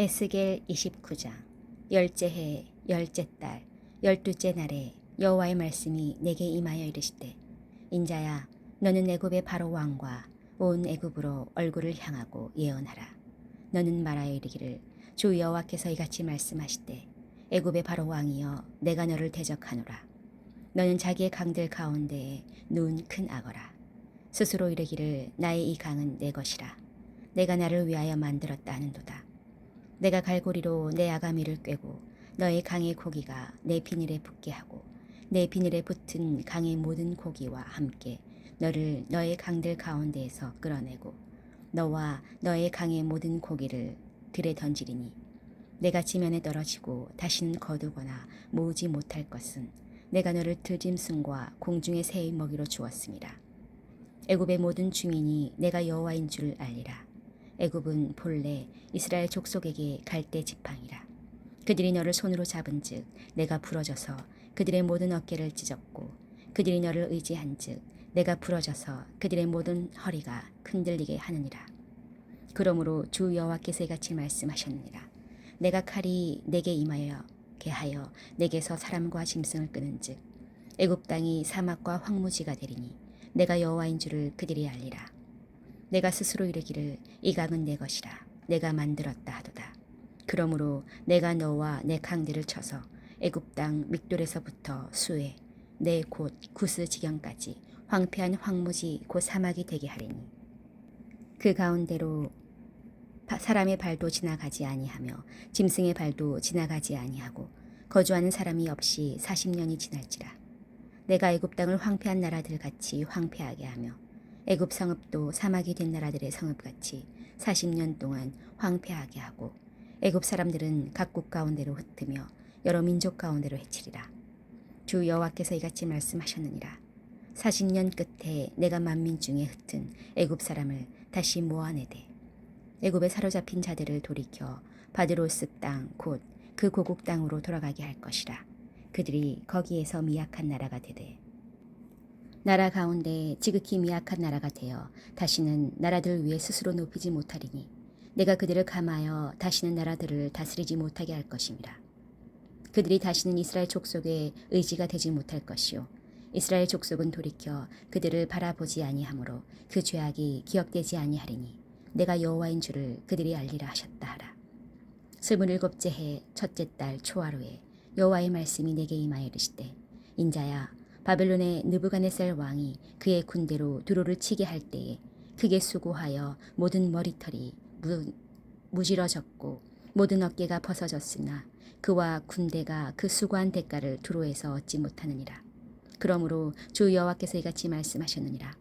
에스겔 29장 열째 해 열째 달 열두째 날에 여호와의 말씀이 내게 임하여 이르시되 인자야 너는 애굽의 바로 왕과 온 애굽으로 얼굴을 향하고 예언하라. 너는 말하여 이르기를 주 여호와께서 이같이 말씀하시되 애굽의 바로 왕이여 내가 너를 대적하노라. 너는 자기의 강들 가운데에 누운 큰 악어라. 스스로 이르기를 나의 이 강은 내 것이라. 내가 나를 위하여 만들었다 하는도다 내가 갈고리로 내 아가미를 꿰고 너의 강의 고기가 내 비늘에 붙게 하고 내 비늘에 붙은 강의 모든 고기와 함께 너를 너의 강들 가운데에서 끌어내고 너와 너의 강의 모든 고기를 들에 던지리니 내가 지면에 떨어지고 다시는 거두거나 모으지 못할 것은 내가 너를 들짐승과 공중의 새의 먹이로 주었습니다. 애굽의 모든 주민이 내가 여호와인 줄 알리라. 애굽은 본래 이스라엘 족속에게 갈대 지팡이라. 그들이 너를 손으로 잡은즉 내가 부러져서 그들의 모든 어깨를 찢었고 그들이 너를 의지한즉 내가 부러져서 그들의 모든 허리가 흔들리게 하느니라. 그러므로 주 여호와께서 이같이 말씀하셨느니라. 내가 칼이 내게 임하여 개하여 내게서 사람과 짐승을 끄는즉 애굽 땅이 사막과 황무지가 되리니 내가 여호와인 줄을 그들이 알리라. 내가 스스로 이르기를 이 강은 내 것이라. 내가 만들었다 하도다. 그러므로 내가 너와 내 강들을 쳐서 애굽 땅 믹돌에서부터 수에 내 곧 구스 지경까지 황폐한 황무지 곧 사막이 되게 하리니. 그 가운데로 바- 사람의 발도 지나가지 아니하며 짐승의 발도 지나가지 아니하고 거주하는 사람이 없이 40년이 지날지라. 내가 애굽 땅을 황폐한 나라들 같이 황폐하게 하며 애굽 성읍도 사막이 된 나라들의 성읍같이 40년 동안 황폐하게 하고 애굽 사람들은 각국 가운데로 흩으며 여러 민족 가운데로 해치리라. 주 여호와께서 이같이 말씀하셨느니라. 40년 끝에 내가 만민 중에 흩은 애굽 사람을 다시 모아내되 애굽에 사로잡힌 자들을 돌이켜 바드로스 땅 곧 그 고국 땅으로 돌아가게 할 것이라. 그들이 거기에서 미약한 나라가 되되 나라 가운데 지극히 미약한 나라가 되어 다시는 나라들 위에 스스로 높이지 못하리니 내가 그들을 감하여 다시는 나라들을 다스리지 못하게 할 것입니다. 그들이 다시는 이스라엘 족속의 의지가 되지 못할 것이요 이스라엘 족속은 돌이켜 그들을 바라보지 아니하므로 그 죄악이 기억되지 아니하리니 내가 여호와인 줄을 그들이 알리라 하셨다 하라. 스물일곱째 해 첫째 달 초하루에 여호와의 말씀이 내게 임하여 이르시되 인자야 바벨론의 느부갓네살 왕이 그의 군대로 두로를 치게 할 때에 크게 수고하여 모든 머리털이 무, 무질어졌고 모든 어깨가 벗어졌으나 그와 군대가 그 수고한 대가를 두로에서 얻지 못하느니라. 그러므로 주 여호와께서 이같이 말씀하셨느니라.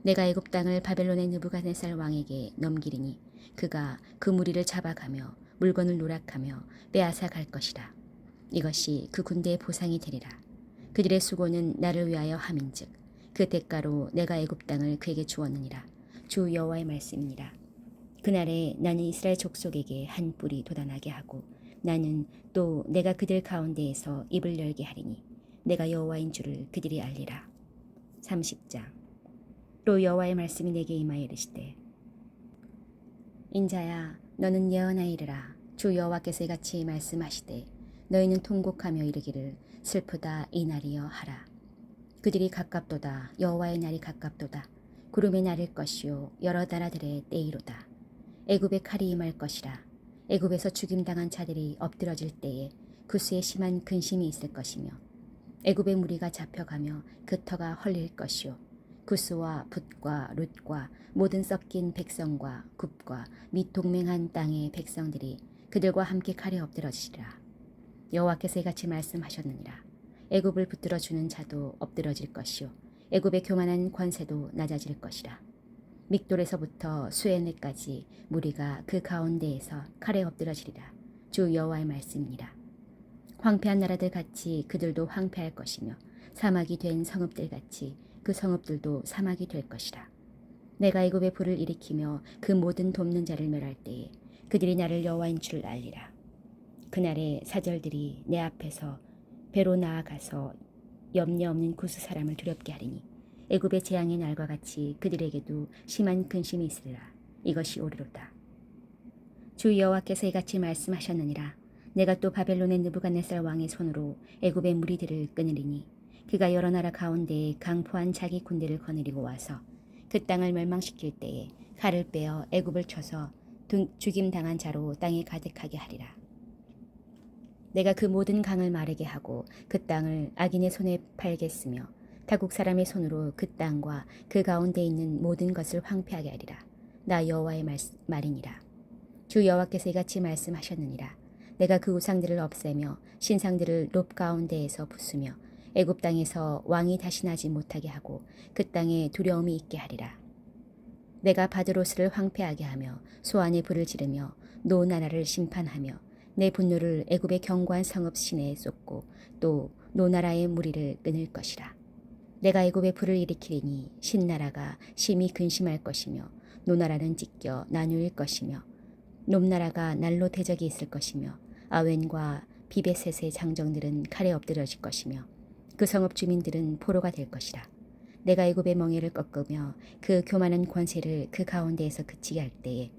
내가 애굽 땅을 바벨론의 느부갓네살 왕에게 넘기리니 그가 그 무리를 잡아가며 물건을 노락하며 빼앗아 갈 것이라. 이것이 그 군대의 보상이 되리라. 그들의 수고는 나를 위하여 함인즉 그 대가로 내가 애굽 땅을 그에게 주었느니라. 주 여호와의 말씀이니라. 그날에 나는 이스라엘 족속에게 한 뿔이 돋아나게 하고 나는 또 내가 그들 가운데에서 입을 열게 하리니 내가 여호와인 줄을 그들이 알리라. 30장 또 여호와의 말씀이 내게 임하여 이르시되 인자야 너는 예언하이르라 주 여호와께서 이같이 말씀하시되 너희는 통곡하며 이르기를 슬프다 이 날이여 하라. 그들이 가깝도다 여호와의 날이 가깝도다. 구름의 날일 것이요 여러 나라들의 때이로다. 애굽의 칼이 임할 것이라. 애굽에서 죽임당한 자들이 엎드러질 때에 구스에 심한 근심이 있을 것이며 애굽의 무리가 잡혀가며 그 터가 헐릴 것이요. 구스와 붓과 룻과 모든 섞인 백성과 굽과 및 동맹한 땅의 백성들이 그들과 함께 칼에 엎드러지리라 여호와께서 이같이 말씀하셨느니라. 애굽을 붙들어 주는 자도 엎드러질 것이요 애굽의 교만한 권세도 낮아질 것이라. 믹돌에서부터 수에네까지 무리가 그 가운데에서 칼에 엎드러지리라. 주 여호와의 말씀이니라. 황폐한 나라들 같이 그들도 황폐할 것이며 사막이 된 성읍들 같이 그 성읍들도 사막이 될 것이라. 내가 애굽의 불을 일으키며 그 모든 돕는 자를 멸할 때에 그들이 나를 여호와인 줄 알리라 그날에 사절들이 내 앞에서 배로 나아가서 염려 없는 구스 사람을 두렵게 하리니 애굽의 재앙의 날과 같이 그들에게도 심한 근심이 있으리라. 이것이 오리로다. 주 여호와께서 이같이 말씀하셨느니라. 내가 또 바벨론의 느부갓네살 왕의 손으로 애굽의 무리들을 끊으리니 그가 여러 나라 가운데에 강포한 자기 군대를 거느리고 와서 그 땅을 멸망시킬 때에 칼을 빼어 애굽을 쳐서 죽임 당한 자로 땅에 가득하게 하리라. 내가 그 모든 강을 마르게 하고 그 땅을 악인의 손에 팔겠으며 타국 사람의 손으로 그 땅과 그 가운데 있는 모든 것을 황폐하게 하리라. 나 여호와의 말, 말이니라. 주 여호와께서 이같이 말씀하셨느니라. 내가 그 우상들을 없애며 신상들을 롭 가운데에서 부수며 애굽 땅에서 왕이 다시 나지 못하게 하고 그 땅에 두려움이 있게 하리라. 내가 바드로스를 황폐하게 하며 소안에 불을 지르며 노 나라를 심판하며 내 분노를 애굽의 견고한 성읍 시내에 쏟고 또 노나라의 무리를 끊을 것이라. 내가 애굽에 불을 일으키리니 신나라가 심히 근심할 것이며 노나라는 찢겨 나누일 것이며 놈나라가 날로 대적이 있을 것이며 아웬과 비베셋의 장정들은 칼에 엎드려질 것이며 그 성읍 주민들은 포로가 될 것이라. 내가 애굽의 멍에를 꺾으며 그 교만한 권세를 그 가운데에서 그치게 할 때에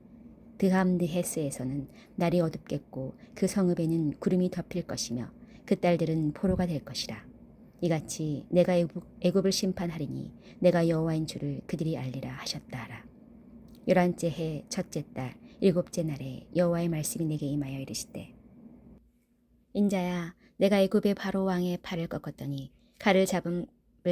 드함드 헤스에서는 날이 어둡겠고 그 성읍에는 구름이 덮일 것이며 그 딸들은 포로가 될 것이라. 이같이 내가 애굽, 애굽을 심판하리니 내가 여호와인 줄을 그들이 알리라 하셨다라. 열한째 해 첫째 달 일곱째 날에 여호와의 말씀이 내게 임하여 이르시되 인자야 내가 애굽의 바로 왕의 팔을 꺾었더니 칼을 잡음을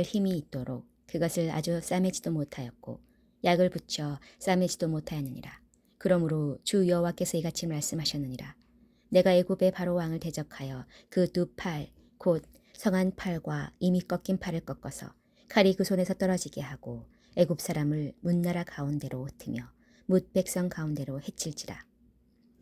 힘이 있도록 그것을 아주 싸매지도 못하였고 약을 붙여 싸매지도 못하였느니라. 그러므로 주 여호와께서 이같이 말씀하셨느니라. 내가 애굽의 바로 왕을 대적하여 그 두 팔, 곧 성한 팔과 이미 꺾인 팔을 꺾어서 칼이 그 손에서 떨어지게 하고 애굽 사람을 문나라 가운데로 흩으며 뭇 백성 가운데로 해칠지라.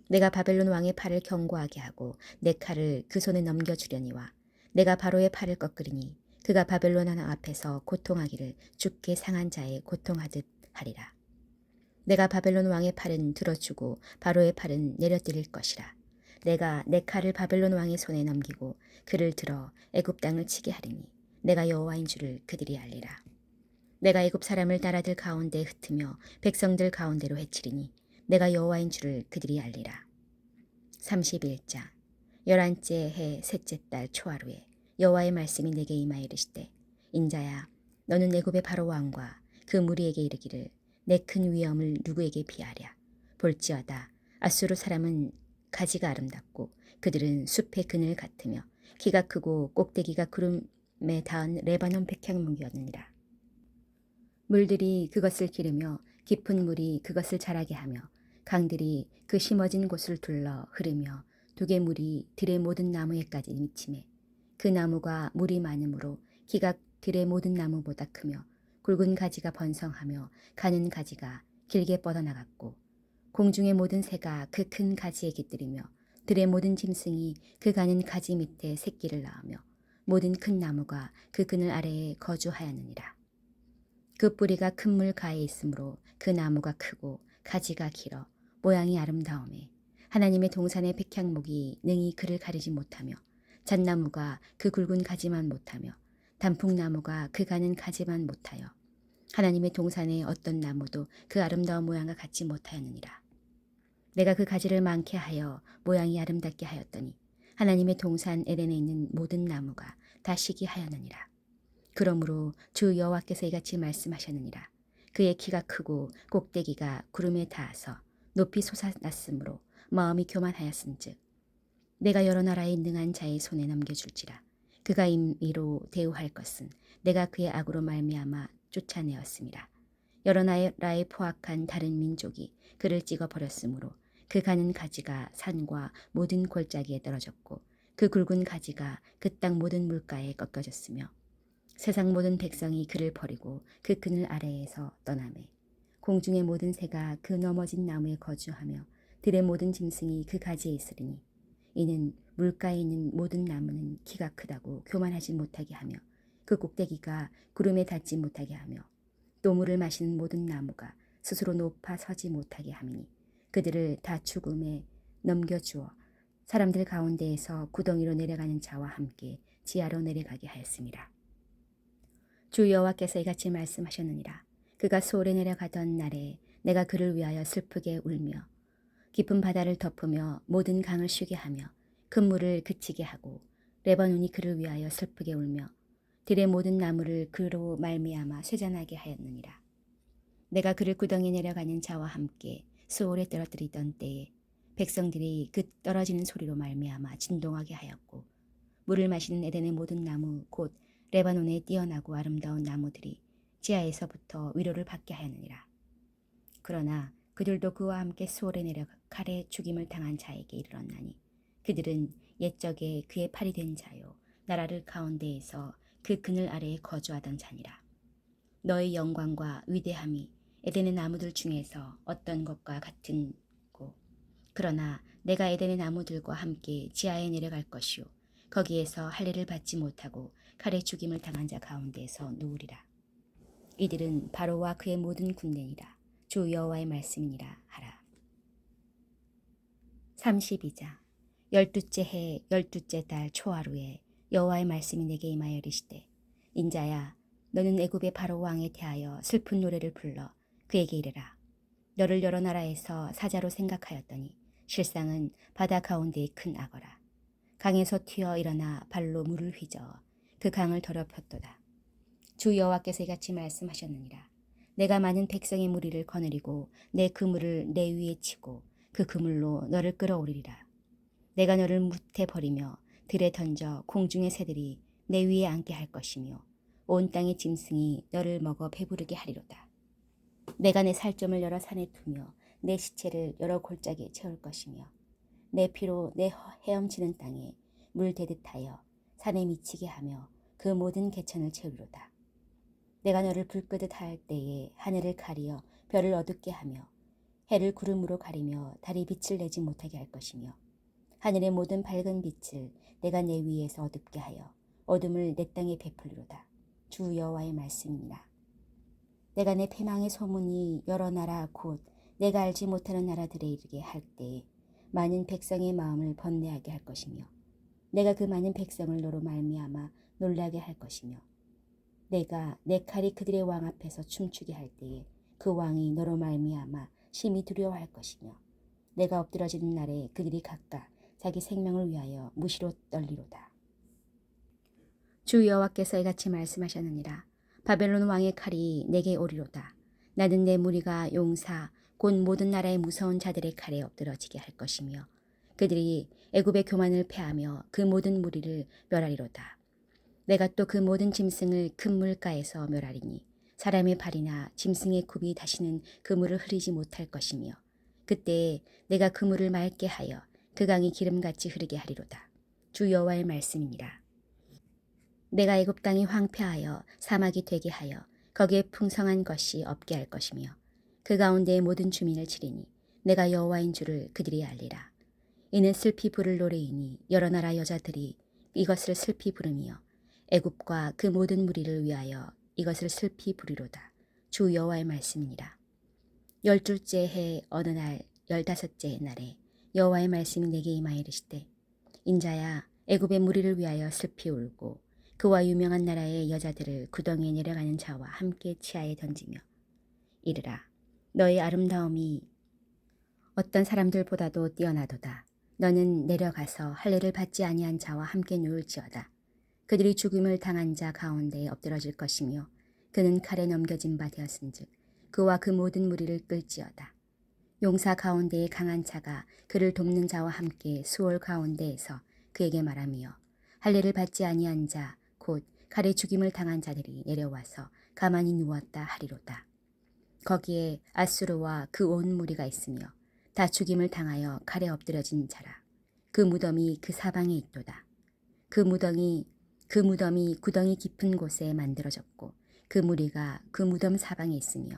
내가 바벨론 왕의 팔을 경고하게 하고 내 칼을 그 손에 넘겨주려니와 내가 바로의 팔을 꺾으리니 그가 바벨론 왕 앞에서 고통하기를 죽게 상한 자의 고통하듯 하리라. 내가 바벨론 왕의 팔은 들어주고 바로의 팔은 내려뜨릴 것이라. 내가 내 칼을 바벨론 왕의 손에 넘기고 그를 들어 애굽 땅을 치게 하리니 내가 여호와인 줄을 그들이 알리라. 내가 애굽 사람을 나라들 가운데 흩으며 백성들 가운데로 해치리니 내가 여호와인 줄을 그들이 알리라. 31장 열한째 해 셋째 달 초하루에 여호와의 말씀이 내게 임하여 이르시되 인자야 너는 애굽의 바로 왕과 그 무리에게 이르기를 내 큰 위엄을 누구에게 비하랴? 볼지어다. 아수르 사람은 가지가 아름답고 그들은 숲의 그늘 같으며 키가 크고 꼭대기가 구름에 닿은 레바논 백향목이었느니라. 물들이 그것을 기르며 깊은 물이 그것을 자라게 하며 강들이 그 심어진 곳을 둘러 흐르며 두개 물이 들의 모든 나무에까지 미치매 그 나무가 물이 많으므로 키가 들의 모든 나무보다 크며 굵은 가지가 번성하며 가는 가지가 길게 뻗어나갔고 공중의 모든 새가 그 큰 가지에 깃들이며 들의 모든 짐승이 그 가는 가지 밑에 새끼를 낳으며 모든 큰 나무가 그 그늘 아래에 거주하였느니라. 그 뿌리가 큰 물 가에 있으므로 그 나무가 크고 가지가 길어 모양이 아름다움에 하나님의 동산의 백향목이 능히 그를 가리지 못하며 잣나무가 그 굵은 가지만 못하며 단풍나무가 그 가는 가지만 못하여 하나님의 동산의 어떤 나무도 그 아름다운 모양과 같지 못하였느니라. 내가 그 가지를 많게 하여 모양이 아름답게 하였더니 하나님의 동산 에덴에 있는 모든 나무가 다 시기하였느니라. 그러므로 주 여호와께서 이같이 말씀하셨느니라. 그의 키가 크고 꼭대기가 구름에 닿아서 높이 솟아났으므로 마음이 교만하였은즉 내가 여러 나라에 능한 자의 손에 넘겨줄지라 그가 임의로 대우할 것은 내가 그의 악으로 말미암아 쫓아내었습니다. 여러 나라에 포악한 다른 민족이 그를 찍어 버렸으므로 그 가는 가지가 산과 모든 골짜기에 떨어졌고 그 굵은 가지가 그 땅 모든 물가에 꺾여졌으며 세상 모든 백성이 그를 버리고 그 그늘 아래에서 떠나매 공중의 모든 새가 그 넘어진 나무에 거주하며 들의 모든 짐승이 그 가지에 있으리니 이는 물가에 있는 모든 나무는 키가 크다고 교만하지 못하게 하며 그 꼭대기가 구름에 닿지 못하게 하며 또 물을 마시는 모든 나무가 스스로 높아 서지 못하게 함이니 그들을 다 죽음에 넘겨주어 사람들 가운데에서 구덩이로 내려가는 자와 함께 지하로 내려가게 하였습니다. 주 여호와께서 이같이 말씀하셨느니라. 그가 소홀에 내려가던 날에 내가 그를 위하여 슬프게 울며 깊은 바다를 덮으며 모든 강을 쉬게 하며 큰 물을 그치게 하고 레바논이 그를 위하여 슬프게 울며 들의 모든 나무를 그로 말미암아 쇠잔하게 하였느니라. 내가 그를 구덩이에 내려가는 자와 함께 수월에 떨어뜨리던 때에 백성들이 그 떨어지는 소리로 말미암아 진동하게 하였고 물을 마시는 에덴의 모든 나무 곧 레바논에 뛰어나고 아름다운 나무들이 지하에서부터 위로를 받게 하였느니라. 그러나 그들도 그와 함께 수월에 내려 칼에 죽임을 당한 자에게 이르렀나니 그들은 옛적에 그의 팔이 된 자요 나라를 가운데에서 그 그늘 아래에 거주하던 자니라. 너의 영광과 위대함이 에덴의 나무들 중에서 어떤 것과 같은고 그러나 내가 에덴의 나무들과 함께 지하에 내려갈 것이요 거기에서 할례를 받지 못하고 칼에 죽임을 당한 자 가운데에서 누우리라. 이들은 바로와 그의 모든 군대니라. 주 여호와의 말씀이니라 하라. 32장 열두째 해 열두째 달 초하루에 여호와의 말씀이 내게 임하여 이르시되 인자야 너는 애굽의 바로 왕에 대하여 슬픈 노래를 불러 그에게 이르라. 너를 여러 나라에서 사자로 생각하였더니 실상은 바다 가운데의 큰 악어라. 강에서 튀어 일어나 발로 물을 휘저어 그 강을 더럽혔도다. 주 여호와께서 이같이 말씀하셨느니라. 내가 많은 백성의 무리를 거느리고 내 그물을 내 위에 치고 그 그물로 너를 끌어오리리라. 내가 너를 무태 버리며 들에 던져 공중의 새들이 내 위에 앉게 할 것이며 온 땅의 짐승이 너를 먹어 배부르게 하리로다. 내가 내 살점을 여러 산에 두며 내 시체를 여러 골짜기에 채울 것이며 내 피로 내 헤엄치는 땅에 물 대듯하여 산에 미치게 하며 그 모든 개천을 채우리로다. 내가 너를 불 끄듯 할 때에 하늘을 가리어 별을 어둡게 하며 해를 구름으로 가리며 달이 빛을 내지 못하게 할 것이며 하늘의 모든 밝은 빛을 내가 내 위에서 어둡게 하여 어둠을 내 땅에 베풀리로다. 주 여호와의 말씀이니라. 내가 내 패망의 소문이 여러 나라 곧 내가 알지 못하는 나라들에 이르게 할 때에 많은 백성의 마음을 번뇌하게 할 것이며 내가 그 많은 백성을 너로 말미암아 놀라게 할 것이며 내가 내 칼이 그들의 왕 앞에서 춤추게 할 때에 그 왕이 너로 말미암아 심히 두려워할 것이며 내가 엎드러지는 날에 그들이 각각 자기 생명을 위하여 무시로 떨리로다. 주 여호와께서 이같이 말씀하셨느니라. 바벨론 왕의 칼이 내게 오리로다. 나는 내 무리가 용사 곧 모든 나라의 무서운 자들의 칼에 엎드러지게 할 것이며 그들이 애굽의 교만을 패하며 그 모든 무리를 멸하리로다. 내가 또 그 모든 짐승을 큰 물가에서 멸하리니 사람의 발이나 짐승의 굽이 다시는 그 물을 흐리지 못할 것이며 그때에 내가 그 물을 맑게 하여 그 강이 기름같이 흐르게 하리로다. 주 여호와의 말씀이니라. 내가 애굽 땅이 황폐하여 사막이 되게 하여 거기에 풍성한 것이 없게 할 것이며 그 가운데의 모든 주민을 치리니 내가 여호와인 줄을 그들이 알리라. 이는 슬피 부를 노래이니 여러 나라 여자들이 이것을 슬피 부르며 애굽과 그 모든 무리를 위하여 이것을 슬피 부리로다. 주 여호와의 말씀이니라. 열둘째 해 어느 날 열다섯째 날에 여호와의 말씀이 내게 임하여 이르시되 인자야 애굽의 무리를 위하여 슬피 울고 그와 유명한 나라의 여자들을 구덩이에 내려가는 자와 함께 치하에 던지며 이르라 너의 아름다움이 어떤 사람들보다도 뛰어나도다 너는 내려가서 할례를 받지 아니한 자와 함께 누울지어다 그들이 죽임을 당한 자 가운데에 엎드러질 것이며 그는 칼에 넘겨진 바 되었은즉 그와 그 모든 무리를 끌지어다. 용사 가운데에 강한 자가 그를 돕는 자와 함께 수월 가운데에서 그에게 말하며 할례를 받지 아니한 자 곧 칼에 죽임을 당한 자들이 내려와서 가만히 누웠다 하리로다. 거기에 아수르와 그 온 무리가 있으며 다 죽임을 당하여 칼에 엎드려진 자라. 그 무덤이 그 사방에 있도다. 그 무덤이 그 무덤이 구덩이 깊은 곳에 만들어졌고 그 무리가 그 무덤 사방에 있으며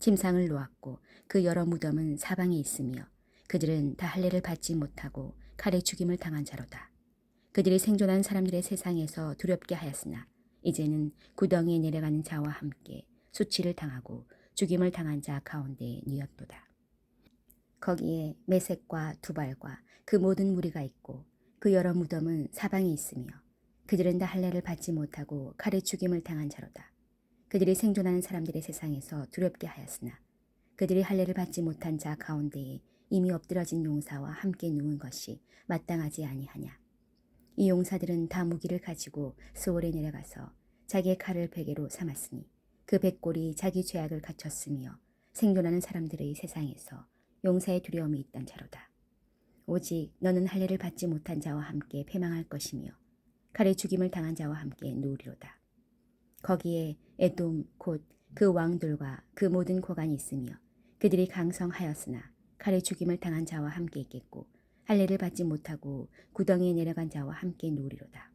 침상을 놓았고 그 여러 무덤은 사방에 있으며 그들은 다 할례를 받지 못하고 칼에 죽임을 당한 자로다. 그들이 생존한 사람들의 세상에서 두렵게 하였으나 이제는 구덩이에 내려가는 자와 함께 수치를 당하고 죽임을 당한 자 가운데에 누였도다. 거기에 메색과 두발과 그 모든 무리가 있고 그 여러 무덤은 사방에 있으며 그들은 다 할례를 받지 못하고 칼에 죽임을 당한 자로다. 그들이 생존하는 사람들의 세상에서 두렵게 하였으나 그들이 할례를 받지 못한 자 가운데에 이미 엎드러진 용사와 함께 누운 것이 마땅하지 아니하냐. 이 용사들은 다 무기를 가지고 스올에 내려가서 자기의 칼을 베개로 삼았으니 그 백골이 자기 죄악을 갖췄으며 생존하는 사람들의 세상에서 용사의 두려움이 있던 자로다. 오직 너는 할례를 받지 못한 자와 함께 패망할 것이며 칼에 죽임을 당한 자와 함께 누우리로다. 거기에 에돔 곧 그 왕들과 그 모든 고관이 있으며 그들이 강성하였으나 칼에 죽임을 당한 자와 함께 있겠고 할례를 받지 못하고 구덩이에 내려간 자와 함께 누우리로다.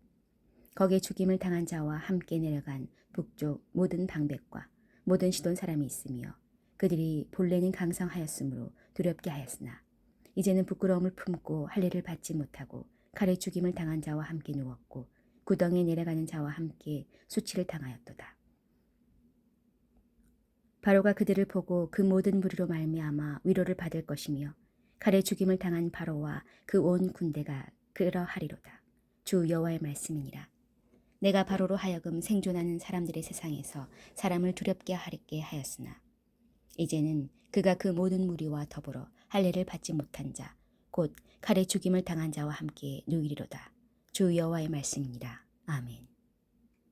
거기에 죽임을 당한 자와 함께 내려간 북쪽 모든 방백과 모든 시돈 사람이 있으며 그들이 본래는 강성하였으므로 두렵게 하였으나 이제는 부끄러움을 품고 할례를 받지 못하고 칼에 죽임을 당한 자와 함께 누웠고 구덩이에 내려가는 자와 함께 수치를 당하였도다. 바로가 그들을 보고 그 모든 무리로 말미암아 위로를 받을 것이며 칼에 죽임을 당한 바로와 그 온 군대가 그러하리로다. 주 여호와의 말씀이니라. 내가 바로로 하여금 생존하는 사람들의 세상에서 사람을 두렵게 하리게 하였으나 이제는 그가 그 모든 무리와 더불어 할례를 받지 못한 자, 곧 칼에 죽임을 당한 자와 함께 누이리로다. 주 여호와의 말씀이니라. 아멘.